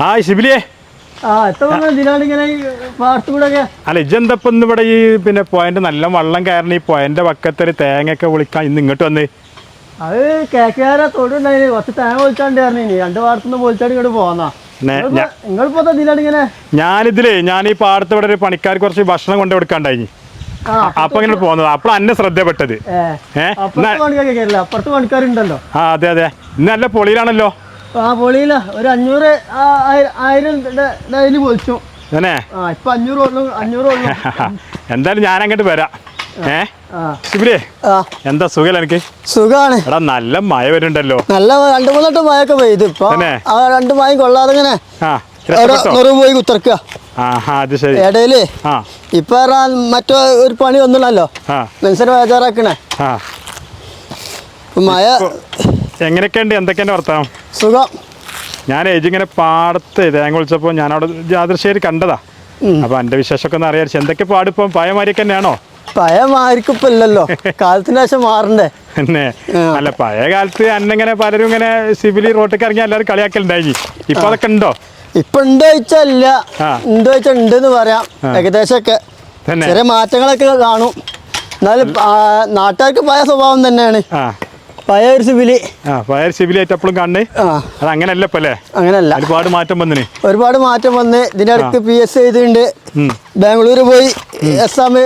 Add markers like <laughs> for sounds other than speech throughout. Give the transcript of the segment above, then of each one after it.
ആ ശിബിലിയെ അല്ല ഇജെന്തപ്പം ഇന്ന് ഇവിടെ ഈ പിന്നെ പോയിന്റ് നല്ല വള്ളം കയറണ ഈ പോയിന്റ് പക്കത്തൊരു തേങ്ങയൊക്കെ വിളിക്കാൻ ഇന്ന് ഇങ്ങോട്ട് വന്ന്? അത് കേക്കാരെ തൊടുണ്ടായി കുറച്ച് തേങ്ങ വിളിച്ചാണ്ടായിരുന്നു രണ്ട് പാടത്തുനിന്ന് പൊളിച്ചാണ്ട് ഇങ്ങോട്ട് പോന്നാ. ഞാനിതിലേ ഞാൻ ഈ പാടത്ത് ഇവിടെ ഒരു പണിക്കാർ കുറച്ച് ഭക്ഷണം കൊണ്ട് കൊടുക്കാണ്ടായി അപ്പൊ ഇങ്ങനെ പോകുന്നത് അപ്പോൾ അന്നെ ശ്രദ്ധപ്പെട്ടത് ഏഹ് അപ്പുറത്ത് പണിക്കാരുണ്ടല്ലോ. ആ അതെ അതെ. ഇന്ന് നല്ല പൊളിയിലാണല്ലോ. ആ പൊളിയില്ല ഒരു അഞ്ഞൂറ് ആയിരം- ഡെയിലി പൊളിച്ചു. ആ ഇപ്പൊ അഞ്ഞൂറ് ഉള്ളു അഞ്ഞൂറ് ഉള്ളു <laughs> എന്തായാലും ഞാൻ അങ്ങോട്ട് വരാം ഏ? ആ. ശിബിലേ എന്താ സുഖം എനിക്ക് സുഖാണ്. എടാ നല്ല മഴ വരുന്നുണ്ടല്ലോ. നല്ല രണ്ടു രണ്ട് മഴ മഴയൊക്കെ പെയ്ത്. ഇപ്പൊ രണ്ടു ആ രണ്ട് മഴ കൊള്ളാതെ ഇങ്ങനെ പോയി കുത്തിറക്കുക ശരി. ഇടയിൽ ഇപ്പൊ മറ്റോ ഒരു പണി വന്നില്ലല്ലോ? മനുഷ്യരെ ബേജാറാക്കണേ. മഴ എങ്ങനെയൊക്കെയുണ്ട് എന്തൊക്കെയാണ് വർത്താനം? സുഖം. ഞാൻ ഇങ്ങനെ പാടത്ത് തേങ്ങ വിളിച്ചപ്പോൾ ഞാൻ അവിടെ ജാദൃശ്ശേരി കണ്ടതാ. അപ്പൊ എന്റെ വിശേഷമൊക്കെ ഒന്ന് അറിയാച്ചു എന്തൊക്കെ പാടിപ്പം പഴമാരിയൊക്കെ തന്നെയാണോ? പഴയമാരിക്കല്ലോ <laughs> കാലത്തിന് ശേഷം മാറണ്ടേ? പിന്നെ അല്ല പഴയ കാലത്ത് അന്നിങ്ങനെ പലരും ഇങ്ങനെ സിവിലി റോട്ടിൽ ഇറങ്ങി എല്ലാവരും കളിയാക്കലുണ്ടായി. ഇപ്പൊ അതൊക്കെ ഉണ്ടോ? ഇപ്പൊ ഉണ്ടോ ഉണ്ടെന്ന് പറയാം. ഏകദേശമൊക്കെ. ചെറിയ മാറ്റങ്ങളൊക്കെ കാണും. എന്നാലും നാട്ടുകാർക്ക് പഴയ സ്വഭാവം തന്നെയാണ്. പഴയ ഒരു ആ പഴയ സിവിലി ആയിട്ട് എപ്പോഴും കാണണേ. അത് അങ്ങനെയല്ല ഇപ്പൊ അല്ലേ അങ്ങനല്ല. ഒരുപാട് മാറ്റം വന്നിന്. ഒരുപാട് മാറ്റം വന്ന്. ഇതിനടുത്ത് പി എസ് എഴുതിയിട്ടുണ്ട്. ബാംഗ്ലൂർ പോയി. എക്സാം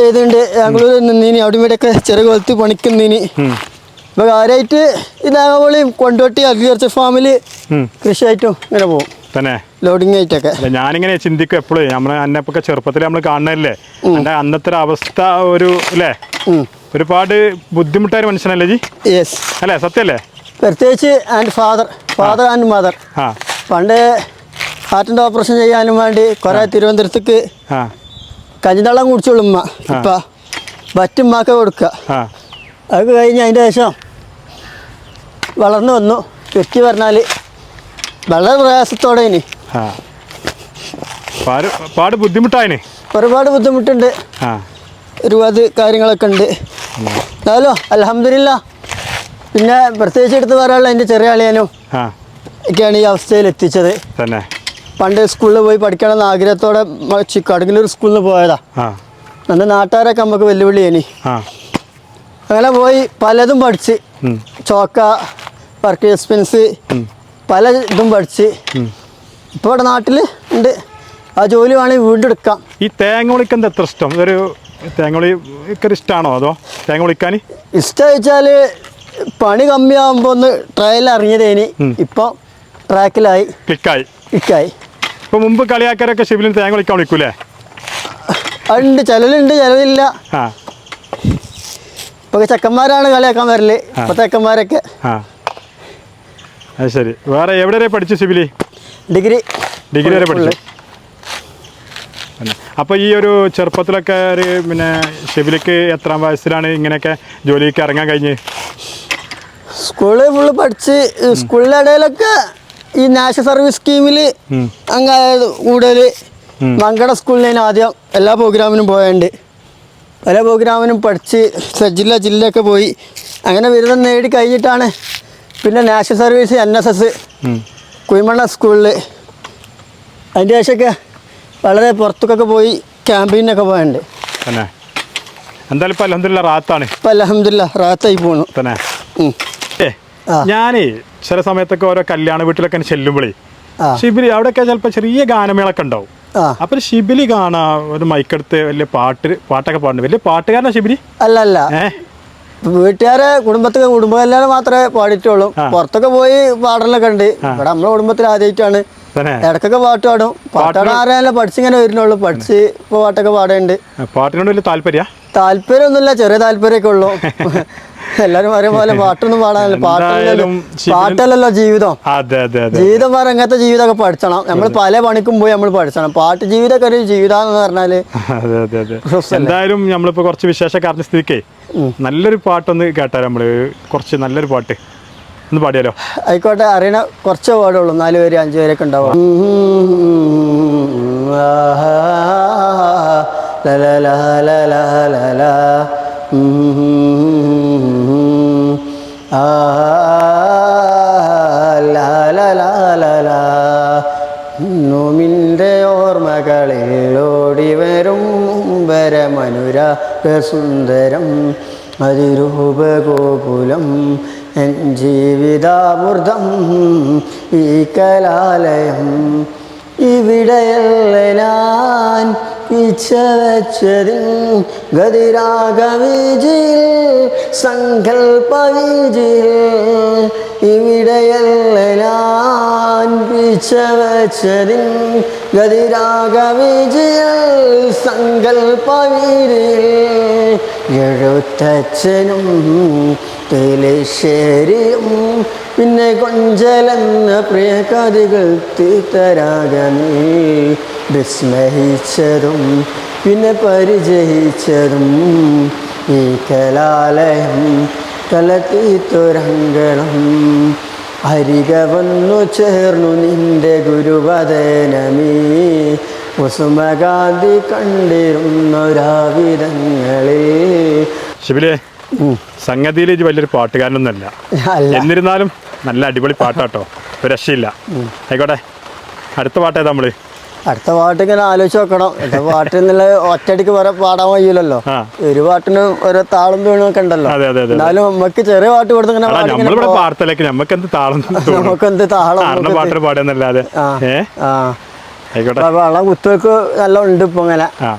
എഴുതിയിട്ടുണ്ട്. ബാംഗ്ലൂർ നിന്നീനി അവിടെ ഇവിടെയൊക്കെ ചെറിയ കൊലത്ത് പണിക്കുന്നീനി. ഇപ്പൊ കാര്യമായിട്ട് ഈ തേങ്ങാവളിയും കൊണ്ടോട്ടി അഗ്രികൾച്ചർ ഫാമിൽ. കൃഷിയായിട്ടും ഇങ്ങനെ പോകും. തന്നെ. ലോഡിങ് ആയിട്ടൊക്കെ. ഞാനിങ്ങനെ ചിന്തിക്കും എപ്പോഴും നമ്മളെ അന്നപ്പൊക്കെ ചെറുപ്പത്തിൽ നമ്മൾ കാണണല്ലേ അന്നത്തെ ഒരു അവസ്ഥ ഒരു അല്ലേ ഒരുപാട് ബുദ്ധിമുട്ടായ മനുഷ്യനല്ലേ ജി? യെസ് അല്ലേ? സത്യല്ലേ പ്രത്യേകിച്ച് and father father and mother ആ. പണ്ട് ഹാർട്ടിന്റെ ഓപ്പറേഷൻ ചെയ്യാനും വേണ്ടി കുറേ തിരുവനന്തപുരത്തേക്ക് കഞ്ഞിതള്ളം കുടിച്ചോളും ഉമ്മ. ഇപ്പം വറ്റുമ്മാക്ക കൊടുക്കുക അത് കഴിഞ്ഞ് അതിന്റെ ശേഷം വളർന്നു വന്നു. വ്യക്തി പറഞ്ഞാൽ വളരെ പ്രയാസത്തോടെ ഇനി. ബുദ്ധിമുട്ടായിന്. ഒരുപാട് ബുദ്ധിമുട്ടുണ്ട്. ഒരുപാട് കാര്യങ്ങളൊക്കെ ഉണ്ട്. ഹലോ അലഹമില്ല പിന്നെ പ്രത്യേകിച്ച് എടുത്ത് പറയാനുള്ള എന്റെ ചെറിയ അളിയനും ഒക്കെയാണ് ഈ അവസ്ഥയിൽ എത്തിച്ചത്. തന്നെ. പണ്ട് സ്കൂളിൽ പോയി പഠിക്കണം എന്ന ആഗ്രഹത്തോടെ കടുങ്ങലൂർ സ്കൂളിൽ പോയതാ. അന്ന് നാട്ടുകാരൊക്കെ നമുക്ക് വെല്ലുവിളിയേനി. ആ. അങ്ങനെ പോയി പലതും പഠിച്ച്. ചോക്ക വർക്ക് എക്സ്പെൻസ് പല ഇതും പഠിച്ച്. ഇപ്പോൾ ഇവിടെ നാട്ടിൽ ഉണ്ട്. ആ ജോലി വേണമെങ്കിൽ വീണ്ടെടുക്കാം ഈ തേങ്ങ വിളിക്ക് എത്ര ഇഷ്ടം? ഇതൊരു തേങ്ങ വിളി ഒക്കെ ഇഷ്ടമാണോ അതോ തേങ്ങ ഒളിക്കാൻ ഇഷ്ടം വെച്ചാൽ പണി കമ്മിയാകുമ്പോൾ ഒന്ന് ട്രയൽ ഇറങ്ങിയതേനി. ഇപ്പം ട്രാക്കിലായി ക്ലിക്കായി ക്ലിക്കായി ഇപ്പൊ മുമ്പ് കളിയാക്കാരൊക്കെ ഷിബിലിന് തേങ്ങ ഒളിക്കാൻ വിളിക്കൂലേ? ഉണ്ട് ചിലരുണ്ട് ചിലരില്ല ആ. ഇപ്പോൾ ചെക്കന്മാരാണ് കളിയാക്കാൻ വരൽ. ഇപ്പൊ ചെക്കന്മാരൊക്കെ. അത് ശരി. വേറെ എവിടെ വരെ പഠിച്ചു സിബിലി ഡിഗ്രി. ഡിഗ്രി വരെ പഠിച്ചു. അപ്പോൾ ഈ ഒരു ചെറുപ്പത്തിലൊക്കെ ഒരു പിന്നെ ഷിബിലിക്ക് എത്രാം വയസ്സിലാണ് ഇങ്ങനെയൊക്കെ ജോലിക്ക് ഇറങ്ങാൻ കഴിഞ്ഞ്? സ്കൂളിൽ ഫുള്ള് പഠിച്ച് സ്കൂളിന്റെ ഇടയിലൊക്കെ ഈ നാഷണൽ സർവീസ് സ്കീമിൽ അങ്ങ് അങ്ങനെ കൂടുതൽ മങ്കട സ്കൂളിൽ ഞാൻ ആദ്യം എല്ലാ പ്രോഗ്രാമിനും പോയുണ്ട്. പല പ്രോഗ്രാമിനും പഠിച്ച് ജില്ല ജില്ലയൊക്കെ പോയി. അങ്ങനെ ബിരുദം നേടി കഴിഞ്ഞിട്ടാണ് പിന്നെ national service N S S Kuyimanna സ്കൂളിൽ അതിന്റെ ശേഷമൊക്കെ വളരെ പുറത്തേക്കൊക്കെ പോയി ക്യാമ്പയിനൊക്കെ പോയുണ്ട് തന്നെ. എന്തായാലും ഇപ്പം അലഹദില്ല റാത്താണ്. ഇപ്പം അലഹമില്ല റാത്തായി പോണു. തന്നെ. ഏ ഞാനേ ചില സമയത്തൊക്കെ ഓരോ കല്യാണ വീട്ടിലൊക്കെ ചെല്ലുമ്പോഴേ ശിബിലി അവിടെയൊക്കെ ചിലപ്പോൾ ചെറിയ ഗാനമേളൊക്കെ ഉണ്ടാവും. അപ്പൊ ഷിബിലി കാണാ ഒരു മൈക്കെടുത്ത് വലിയ പാട്ട് പാട്ടൊക്കെ പാടുന്നു വലിയ പാട്ടുകാരനാ ഷിബിലി അല്ല അല്ല വീട്ടുകാരെ കുടുംബ കല്യാണം മാത്രമേ പാടിയിട്ടുള്ളൂ. പുറത്തൊക്കെ പോയി പാടലൊക്കെ ഉണ്ട്. ഇവിടെ നമ്മളെ കുടുംബത്തിൽ ആദ്യമായിട്ടാണ്. ഇടക്കൊക്കെ പാട്ട് പാടും. പാട്ടാണ് ആരെയല്ല പഠിച്ചിങ്ങനെ വരുന്നുള്ളൂ. പഠിച്ച് ഇപ്പൊ പാട്ടൊക്കെ പാടുന്നുണ്ട് പാട്ടിനോട് വലിയ താല്പര്യ? താല്പര്യമൊന്നുമില്ല. ചെറിയ താല്പര്യമൊക്കെ ഉള്ളൂ. <laughs> എല്ലാരും പറയും പോലെ പാട്ടൊന്നും പാടാനല്ല. പാട്ടല്ലല്ലോ എന്തായാലും പാട്ടല്ലല്ലോ ജീവിതം. അതെ അതെ അതെ ജീവിതം വേറെ അങ്ങനത്തെ ജീവിതമൊക്കെ പഠിച്ചണം. നമ്മൾ പല പണിക്കും പോയി നമ്മൾ പഠിച്ചണം. പാട്ട് ജീവിതമൊക്കെ ഒരു ജീവിതം എന്ന് പറഞ്ഞാൽ? എന്തായാലും നമ്മളിപ്പോ കുറച്ച് വിശേഷമൊക്കെ അറിഞ്ഞ സ്ഥിതിക്കേ നല്ലൊരു പാട്ടൊന്ന് കേട്ടാലോ നമ്മൾ? കുറച്ച് നല്ലൊരു പാട്ട്. ഒന്ന് പാടിയാലോ? ആയിക്കോട്ടെ അറിയണ കുറച്ച് പാടുള്ളൂ നാല് പേര് അഞ്ചു പേരൊക്കെ ഉണ്ടാവും ലലലാ, ലലാ, ലലാ. ആഹാ, ലാ, ലലാ, ലലാ. നോമിന്റെ ഓർമ്മകളിൽ ഓടി വരും വരമനുരാഗസുന്ദരം അതിരൂപഗോകുലം എൻ ജീവിതാമൃതം ഈ കലാലയം ഇവിടെയല്ല ഞാൻ പിച്ച വെച്ചതിൽ ഗതിരാഗവിജിൽ സങ്കൽപ്പവിജിൽ ഇവിടെയല്ല ഗതിരാഗവിജിൽ സങ്കൽപ്പവിരിൽ എഴുത്തച്ഛനും തേലേശ്ശേരിയും പിന്നെ കൊഞ്ചലെന്ന പ്രിയകാരികൾ തീത്തരാഗമേ വിസ്മയിച്ചതും പിന്നെ പരിചയിച്ചതും ഈ കലാലയം കലത്തീത്തുരങ്കണം അരിക വന്നു ചേർന്നു നിന്റെ ഗുരുവദനമേ. കുസുമകാന്തി കണ്ടിരുന്നൊരാവിധങ്ങളിൽ ഷിബിലെ സംഗതിയിൽ ഇത് വലിയൊരു പാട്ടുകാരനൊന്നുമല്ല. എന്നിരുന്നാലും നല്ല അടിപൊളി പാട്ടാട്ടോ. ഒരു രക്ഷയില്ല. ആയിക്കോട്ടെ. അടുത്ത പാട്ട് ഏതാ നമ്മൾ? അടുത്ത പാട്ട് ഇങ്ങനെ ആലോചിച്ച് നോക്കണം. അടുത്ത പാട്ട് എന്നുള്ള ഒറ്റയടിക്ക് വേറെ പാടാൻ കഴിയില്ലല്ലോ. ഒരു പാട്ടിന് ഓരോ താളം വീണൊക്കെ ഉണ്ടല്ലോ. എന്നാലും നമുക്ക് ചെറിയ പാട്ട് കൊടുത്ത് ഇങ്ങനെ അല്ല പാടി ഇങ്ങനെ നമ്മളിവിടെ പോവാം. പാടത്തിലേക്ക് നമുക്ക് എന്ത് താളം നമുക്ക് എന്ത് താളം പാടുന്നല്ലാതെ വെള്ളം കുത്തുവെക്ക് നല്ല ഉണ്ട് ഇപ്പൊ ഇങ്ങനെ. ആ.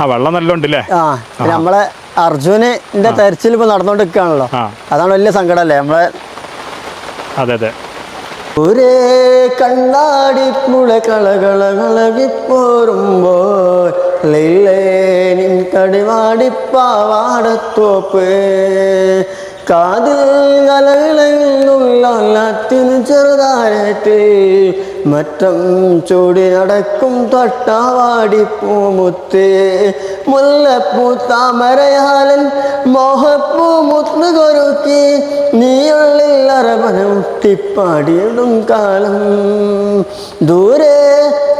ആ വെള്ളം നല്ല ഉണ്ടല്ലേ ആ. നമ്മളെ അർജുനിന്റെ തെരച്ചിൽ ഇപ്പൊ നടന്നോണ്ടിരിക്കാണല്ലോ അതാണ് വലിയ സങ്കടമല്ലേ നമ്മളെ അതെ അതെ. ഒരേ കണ്ണാടി പുള കളകളകളകിപ്പോറുമ്പോൾ ലൈലേ നിൻ കടിവാടിപ്പാവാടത്തോപ്പ് കാതിൽ കലകളെന്നുള്ളത്തിന് ചെറുതാരത്തിൽ മറ്റം ചൂടി നടക്കും തൊട്ടാവാടിപ്പൂമുത്തേ മുല്ലപ്പൂ താമരയാലൻ മോഹപ്പൂ മുത്തു കൊരുക്കി. നീയുള്ളിൽ അരമന മുട്ടിപ്പാടിയിടും കാലം. ദൂരെ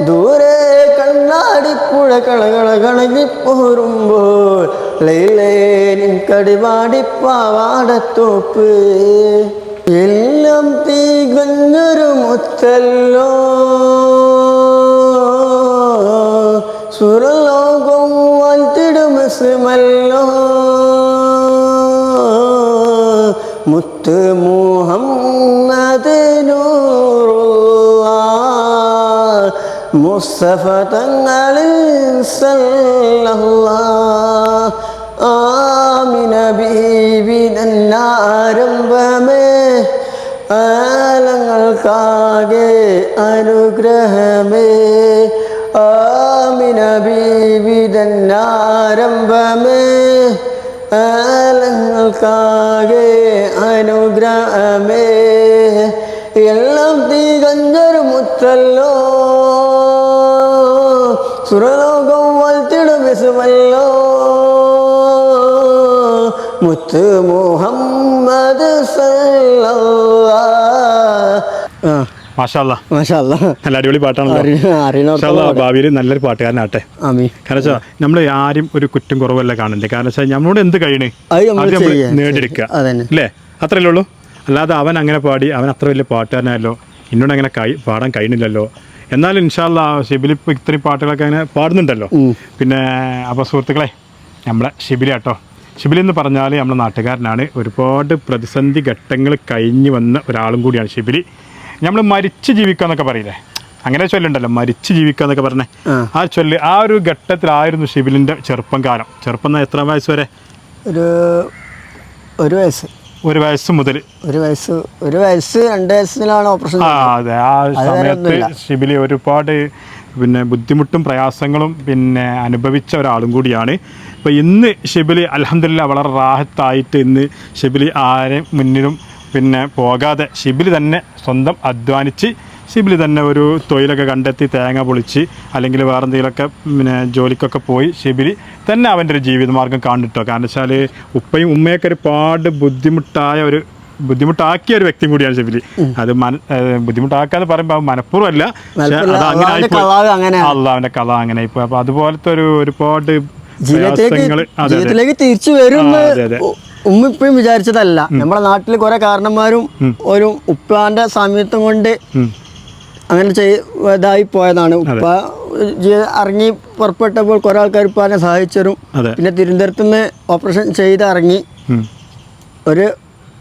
ദൂരെ കണ്ണാടിപ്പുഴ കളകള കളകിപ്പോറുമ്പോൾ ലൈലേനിൻ കടിപാടിപ്പാവാടത്തോപ്പ് എല്ലാം തികഞ്ഞൊരു മുത്തല്ലോ സുരലോകം വാഴ്ത്തിടുമല്ലോ മുത്ത് മുഹമ്മദ് നൂറുള്ള മുസ്തഫ തങ്ങളിൽ സല്ലല്ലാ. ആമിന ബീവി നല്ലാരംഭമേ ആലങ്ങൾക്കാകെ അനുഗ്രഹമേ. ആമിന ബീവി നല്ലാരംഭമേ ആലങ്ങൾക്കാകെ അനുഗ്രഹമേ. എല്ലാം തീകഞ്ഞൊരു മുത്തല്ലോ സുരലോകം വൽത്തിടും വിസുമല്ലോ. മുത്ത് മുഹമ്മദ് അടിപൊളി പാട്ടാണല്ലോ. ഭാവിയിൽ നല്ലൊരു പാട്ടുകാരനാട്ടെ കാരണം വെച്ചാൽ നമ്മൾ ആരും ഒരു കുറ്റം കുറവല്ല കാണണ്ടേ കാരണം വെച്ചാൽ നമ്മളോട് എന്ത് കഴിയണേ? നേടിയെടുക്കുക. അല്ലേ? അത്രയല്ലേ ഉള്ളൂ? അല്ലാതെ അവൻ അങ്ങനെ പാടി അവൻ അത്ര വലിയ പാട്ടുകാരനായല്ലോ. എന്നോട് അങ്ങനെ പാടാൻ കഴിയുന്നില്ലല്ലോ. എന്നാലും ഇൻഷാല്ല ഷിബിലി ഇത്രയും പാട്ടുകളൊക്കെ അങ്ങനെ പാടുന്നുണ്ടല്ലോ. പിന്നെ അപ്പോൾ സുഹൃത്തുക്കളെ നമ്മളെ ഷിബിലി കേട്ടോ ഷിബിലി എന്ന് പറഞ്ഞാൽ നമ്മുടെ നാട്ടുകാരനാണ്. ഒരുപാട് പ്രതിസന്ധി ഘട്ടങ്ങൾ കഴിഞ്ഞ് വന്ന ഒരാളും കൂടിയാണ് ഷിബിലി നമ്മൾ മരിച്ചു ജീവിക്കുക എന്നൊക്കെ പറയില്ലേ? അങ്ങനെ ചൊല്ലുണ്ടല്ലോ മരിച്ചു ജീവിക്കുക എന്നൊക്കെ പറഞ്ഞേ. ആ. ആ ചൊല്ല് ആ ഒരു ഘട്ടത്തിലായിരുന്നു ഷിബിലിന്റെ ചെറുപ്പം കാലം. ചെറുപ്പം എന്നാൽ എത്ര വയസ്സ് വരെ? ഒരു ഒരു വയസ്സ്. ഒരു വയസ്സ് മുതൽ ഒരു വയസ്സ് ഒരു വയസ്സ് രണ്ട് വയസ്സിലാണ് ഓപ്പറേഷൻ ആ അതെ. ആ സമയത്ത് ഷിബിലി ഒരുപാട് പിന്നെ ബുദ്ധിമുട്ടും പ്രയാസങ്ങളും പിന്നെ അനുഭവിച്ച ഒരാളും കൂടിയാണ്. ഇപ്പോൾ ഇന്ന് ഷെബിലി അലഹമില്ല വളരെ റാഹത്തായിട്ട് ഇന്ന് ഷെബിലി ആരെ മുന്നിലും പിന്നെ പോകാതെ ഷിബിലി തന്നെ സ്വന്തം അധ്വാനിച്ച് ഷിബിലി തന്നെ ഒരു തൊഴിലൊക്കെ കണ്ടെത്തി തേങ്ങ പൊളിച്ച് അല്ലെങ്കിൽ വേറെ എന്തെങ്കിലുമൊക്കെ പിന്നെ ജോലിക്കൊക്കെ പോയി ഷിബിലി തന്നെ അവന്റെ ഒരു ജീവിതമാർഗം കാണിട്ടോ. കാരണം വെച്ചാൽ ഉപ്പയും ഉമ്മയൊക്കെ ഒരുപാട് ബുദ്ധിമുട്ടായ ഒരു ബുദ്ധിമുട്ടാക്കിയ ഒരു വ്യക്തി കൂടിയാണ് ഷെബിലി അത് ബുദ്ധിമുട്ടാക്കാന്ന് പറയുമ്പോൾ മനഃപൂർവം അല്ല. അത് അങ്ങനെ. കലാവ് കഥ അങ്ങനെ ഇപ്പൊ അപ്പൊ അതുപോലത്തെ ഒരു ഒരുപാട് ജീവിതത്തിലേക്ക് തിരിച്ചു വരും ഉമ്മ ഇപ്പഴും വിചാരിച്ചതല്ല. നമ്മുടെ നാട്ടിൽ കുറെ കാരണന്മാരും ഒരു ഉപ്പാന്റെ സാമീപ്യം കൊണ്ട് അങ്ങനെ ചെയ് ഇതായി പോയതാണ്. ഉപ്പ ഇറങ്ങി പുറപ്പെട്ടപ്പോൾ കുറെ ആൾക്കാർ ഉപ്പാനെ സഹായിച്ചു പിന്നെ തിരുവനന്തപുരത്ത് നിന്ന് ഓപ്പറേഷൻ ചെയ്ത് ഇറങ്ങി ഒരു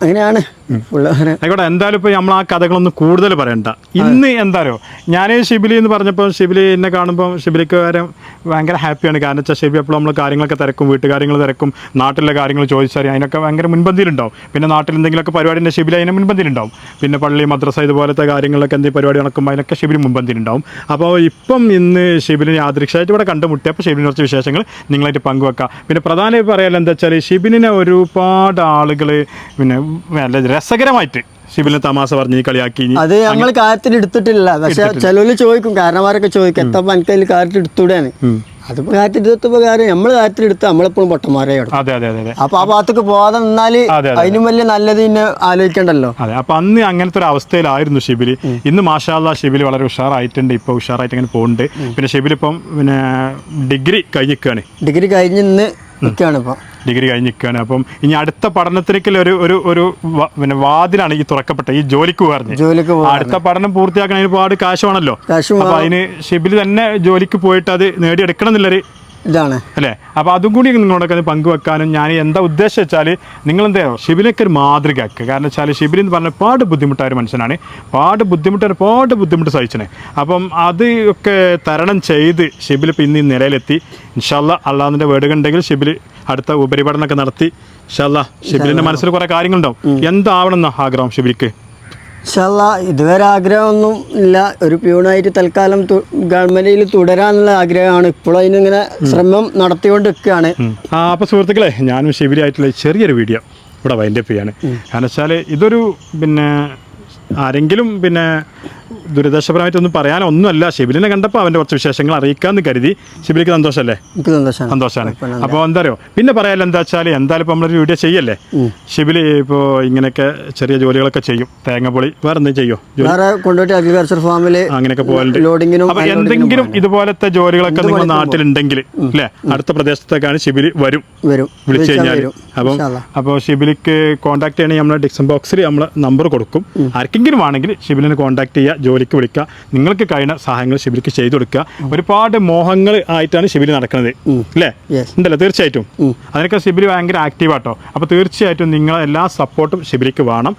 അങ്ങനെയാണ്. ആയിക്കോട്ടെ എന്തായാലും ഇപ്പോൾ നമ്മൾ ആ കഥകളൊന്നും കൂടുതൽ പറയണ്ട. ഇന്ന് എന്തായാലും ഞാൻ ഷിബിലി എന്ന് പറഞ്ഞപ്പോൾ ഷിബിലി എന്നെ കാണുമ്പോൾ ഷിബിലിക്ക് കാര്യം ഭയങ്കര ഹാപ്പിയാണ്. കാരണം വെച്ചാൽ ഷിബി അപ്പോൾ നമ്മൾ കാര്യങ്ങളൊക്കെ തിരക്കും വീട്ടുകാര്യങ്ങൾ തിരക്കും നാട്ടിലെ കാര്യങ്ങൾ ചോദിച്ചറിയാം. അതിനൊക്കെ ഭയങ്കര മുൻപന്തിയിലുണ്ടാവും. പിന്നെ നാട്ടിൽ എന്തെങ്കിലുമൊക്കെ പരിപാടി ഉണ്ടെങ്കിൽ ഷിബിലി അതിന് മുൻപന്തിയിലുണ്ടാവും. പിന്നെ പള്ളി മദ്രസ ഇതുപോലത്തെ കാര്യങ്ങളൊക്കെ എന്തെങ്കിലും പരിപാടി നടക്കുമ്പോൾ അതിനൊക്കെ ഷിബിലി മുൻപന്തിയിലുണ്ടാവും. അപ്പോൾ ഇപ്പം ഇന്ന് ഷിബിലിനെ യാദൃക്ഷമായിട്ട് ഇവിടെ കണ്ടുമുട്ടിയപ്പോൾ ഷിബിലിനെ കുറച്ച് വിശേഷങ്ങൾ നിങ്ങളായിട്ട് പങ്കുവെക്കാം. പിന്നെ പ്രധാനമായി പറയാൻ എന്താ വെച്ചാൽ ഷിബിലിനെ ഒരുപാട് ആളുകൾ പിന്നെ രസകരമായിട്ട് ഷിബിലിനെ തമാശ പറഞ്ഞ് കളിയാക്കി അത് നമ്മൾ കാര്യത്തിൽ എടുത്തിട്ടില്ല. പക്ഷെ ചിലവര് ചോദിക്കും കാരണന്മാരൊക്കെ ചോദിക്കും എത്ര പനിക്കയിൽ കാര്യത്തിൽ എടുത്തൂടെയാണ് അതിപ്പോ കാര്യത്തിൽ എടുത്തപ്പോ കാര്യം നമ്മൾ കാര്യത്തിൽ എടുത്ത് നമ്മളെപ്പോഴും പൊട്ടന്മാരെ അതെ അതെ അതെ അപ്പൊ ആ ഭാഗത്തേക്ക് പോകാതെ നിന്നാൽ അതെ, അതെ. അതിനും വലിയ നല്ലത് പിന്നെ ആലോചിക്കണ്ടല്ലോ. അതെ അപ്പൊ അന്ന് അങ്ങനത്തെ ഒരു അവസ്ഥയിലായിരുന്നു ഷിബിലി. ഇന്ന് മാഷാല്ല ഷിബിലി വളരെ ഉഷാറായിട്ടുണ്ട്. ഇപ്പൊ ഉഷാറായിട്ട് അങ്ങനെ പോകുന്നുണ്ട് പിന്നെ ഷിബിലി ഇപ്പം പിന്നെ ഡിഗ്രി കഴിഞ്ഞിരിക്കുകയാണ്. ഡിഗ്രി കഴിഞ്ഞ് ഇന്ന് നിൽക്കുകയാണ് ഡിഗ്രി കഴിഞ്ഞിരിക്കുകയാണ് അപ്പം ഇനി അടുത്ത പഠനത്തിലേക്കുള്ള ഒരു ഒരു ഒരു വ- പിന്നെ വാതിലാണ് ഈ തുറക്കപ്പെട്ട ഈ ജോലിക്ക് പറഞ്ഞ് ജോലിക്ക് പോകാൻ അടുത്ത പഠനം പൂർത്തിയാക്കണ ഒരുപാട് കാശ് വേണമല്ലോ. കാശും അപ്പൊ അതിന് ഷിബിൽ തന്നെ ജോലിക്ക് പോയിട്ട് അത് നേടിയെടുക്കണം എന്നുള്ളൊരു ഇതാണ്. അല്ലേ? അപ്പോൾ അതും കൂടി നിങ്ങളോടൊക്കെ പങ്കുവെക്കാനും ഞാൻ എന്താ ഉദ്ദേശം വെച്ചാൽ നിങ്ങൾ എന്താ ഷിബിനൊക്കെ ഒരു മാതൃകയാക്കുക കാരണം വെച്ചാൽ ഷിബിൻ എന്ന് പറഞ്ഞാൽ പാട് ബുദ്ധിമുട്ടായ ഒരു മനുഷ്യനാണ്. പാട് ബുദ്ധിമുട്ട് ഒരുപാട് ബുദ്ധിമുട്ട് സഹിച്ചനെ. അപ്പം അത് ഒക്കെ തരണം ചെയ്ത് ഷിബിൽ ഇപ്പം ഇന്ന് ഈ നിലയിലെത്തി. ഇൻഷാല്ല അള്ളാഹിന്റെ വേടുകളുണ്ടെങ്കിൽ ഷിബിൽ അടുത്ത ഉപരിപഠനമൊക്കെ നടത്തി. ഇൻഷാല്ല ഷിബിലിന്റെ മനസ്സിൽ കുറേ കാര്യങ്ങളുണ്ടാവും. എന്താവണം എന്നാ ആഗ്രഹം ഷിബിലിക്ക്? ഇൻഷാല്ലാ ഇതുവരെ ആഗ്രഹമൊന്നും ഇല്ല. ഒരു പ്യൂണായിട്ട് തൽക്കാലം ഗവൺമെന്റിൽ തുടരാനുള്ള ആഗ്രഹമാണ്. ഇപ്പോഴും അതിനിങ്ങനെ ശ്രമം നടത്തിക്കൊണ്ട് നിൽക്കുകയാണ് ആ അപ്പോൾ സുഹൃത്തുക്കളെ ഞാനും ശിബിരായിട്ടുള്ള ചെറിയൊരു വീഡിയോ ഇവിടെ വൈൻഡപ്പ് ചെയ്യാണ്. കാരണം വെച്ചാൽ ഇതൊരു പിന്നെ ആരെങ്കിലും പിന്നെ ദുരിതാശപരമായിട്ടൊന്നും പറയാനൊന്നുമല്ല ഷിബിലിനെ കണ്ടപ്പോൾ അവന്റെ കുറച്ച് വിശേഷങ്ങൾ അറിയിക്കാമെന്ന് കരുതി. ഷിബിലിക്ക് സന്തോഷമല്ലേ എനിക്ക് സന്തോഷമാണ് സന്തോഷമാണ് അപ്പോൾ എന്താ അറിയോ പിന്നെ പറയാമല്ലോ എന്താ വെച്ചാൽ എന്തായാലും ഇപ്പോൾ നമ്മളൊരു വീഡിയോ ചെയ്യല്ലേ? ഷിബിലി ഇപ്പോൾ ഇങ്ങനെയൊക്കെ ചെറിയ ജോലികളൊക്കെ ചെയ്യും. തേങ്ങപ്പൊളി വേറെ എന്തെങ്കിലും ചെയ്യോ? വേറെ കൊണ്ടുപോയിട്ട് അഗ്രികൾച്ചർ ഫാമിൽ അങ്ങനെയൊക്കെ പോകലുണ്ട് ലോഡിങ്ങിനും അപ്പോൾ എന്തെങ്കിലും ഇതുപോലത്തെ ജോലികളൊക്കെ നിങ്ങൾ നാട്ടിലുണ്ടെങ്കിൽ അല്ലേ? അടുത്ത പ്രദേശത്തേക്കാണ് ഷിബിലി വരും. വരും. വിളിച്ചു കഴിഞ്ഞാൽ അപ്പം അപ്പോൾ ഷിബിലിക്ക് കോൺടാക്ട് ചെയ്യണമെങ്കിൽ നമ്മൾ ഡിക്ഷൻ ബോക്സിൽ നമ്മൾ നമ്പർ കൊടുക്കും. ആർക്കെങ്കിലും ആണെങ്കിൽ ഷിബിലിനെ കോൺടാക്ട് ചെയ്യുക ജോലിക്ക് വിളിക്കുക. നിങ്ങൾക്ക് കഴിയുന്ന സഹായങ്ങൾ ഷിബിലിക്ക് ചെയ്തു കൊടുക്കുക. ഒരുപാട് മോഹങ്ങൾ ആയിട്ടാണ് ഷിബിലി നടക്കുന്നത്. അല്ലേ. ഉണ്ടല്ലോ തീർച്ചയായിട്ടും. അതിനൊക്കെ ഷിബിലി ഭയങ്കര ആക്റ്റീവ് ആട്ടോ. അപ്പോൾ തീർച്ചയായിട്ടും നിങ്ങളെ എല്ലാ സപ്പോർട്ടും ഷിബിലിക്ക് വേണം.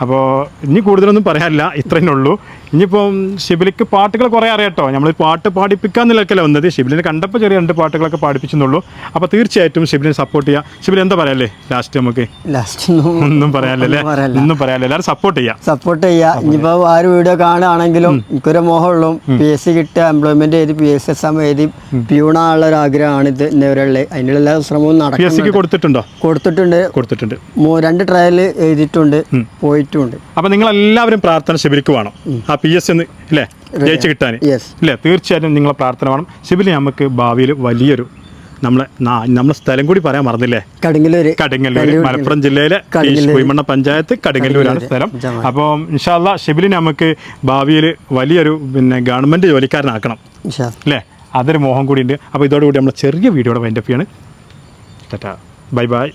അപ്പോൾ ഇനി കൂടുതലൊന്നും പറയാനില്ല. ഇത്രയേ ഉള്ളൂ ഇനിയിപ്പം ഷിബിലിക്ക് പാട്ടുകൾ കുറേ അറിയാട്ടോ. നമ്മൾ പാട്ട് പാടിപ്പിക്കാൻ നിലക്കല്ലേ വന്നത്? ഷിബിലിനെ കണ്ടപ്പോൾ ചെറിയ രണ്ട് പാട്ടുകളൊക്കെ പാടിപ്പിച്ചെന്നുള്ളൂ. അപ്പോൾ തീർച്ചയായിട്ടും ഷിബിലിനെ സപ്പോർട്ട് ചെയ്യുക ഷിബിലി എന്താ പറയാല്ലേ? ലാസ്റ്റ് നമുക്ക്? ലാസ്റ്റ് ഒന്നും പറയാനല്ലേ. ഒന്നും പറയാനില്ല. എല്ലാവരും സപ്പോർട്ട് ചെയ്യുക സപ്പോർട്ട് ചെയ്യുക ആ ഒരു വീഡിയോ കാണുകയാണെങ്കിലും എനിക്കൊരു മോഹമുള്ളൂ. പി എസ് സി കിട്ടുക എംപ്ലോയ്മെന്റ് എഴുതി പി എസ് എക്സാം എഴുതി പ്യൂണാനുള്ള ഒരു ആഗ്രഹമാണ് ഇത് ഇന്നവരുള്ളത് അതിനുള്ള എല്ലാ ശ്രമവും പി എസ് സിക്ക് കൊടുത്തിട്ടുണ്ടോ? കൊടുത്തിട്ടുണ്ട്. കൊടുത്തിട്ടുണ്ട്. രണ്ട് ട്രയൽ എഴുതിയിട്ടുണ്ട്. പോയിട്ടുണ്ട്. അപ്പോൾ നിങ്ങൾ എല്ലാവരും പ്രാർത്ഥന ഷിബിലിക്ക് വേണം. പി എസ് എന്ന് അല്ലേ ജയിച്ചു കിട്ടാൻ അല്ലേ തീർച്ചയായിട്ടും നിങ്ങളെ പ്രാർത്ഥന വേണം. ശിബിലി നമുക്ക് ഭാവിയിൽ വലിയൊരു നമ്മളെ നമ്മളെ സ്ഥലം കൂടി പറയാൻ മറന്നില്ലേ? കടുങ്ങിലൊരു കടുങ്ങല്ലൂർ മലപ്പുറം ജില്ലയിലെ കുയിമണ്ണ പഞ്ചായത്ത് കടുങ്ങല്ലൂരാണ് സ്ഥലം. അപ്പോൾ ഇൻഷാല്ല ഷിബിലിനെ നമുക്ക് ഭാവിയിൽ വലിയൊരു പിന്നെ ഗവൺമെന്റ് ജോലിക്കാരനാക്കണം. അല്ലേ അതൊരു മോഹം കൂടി ഉണ്ട് അപ്പോൾ ഇതോടുകൂടി നമ്മൾ ചെറിയ വീഡിയോയുടെ വൈൻഡപ്പ് ചെയ്യാണ്. ടാറ്റാ. Bye bye.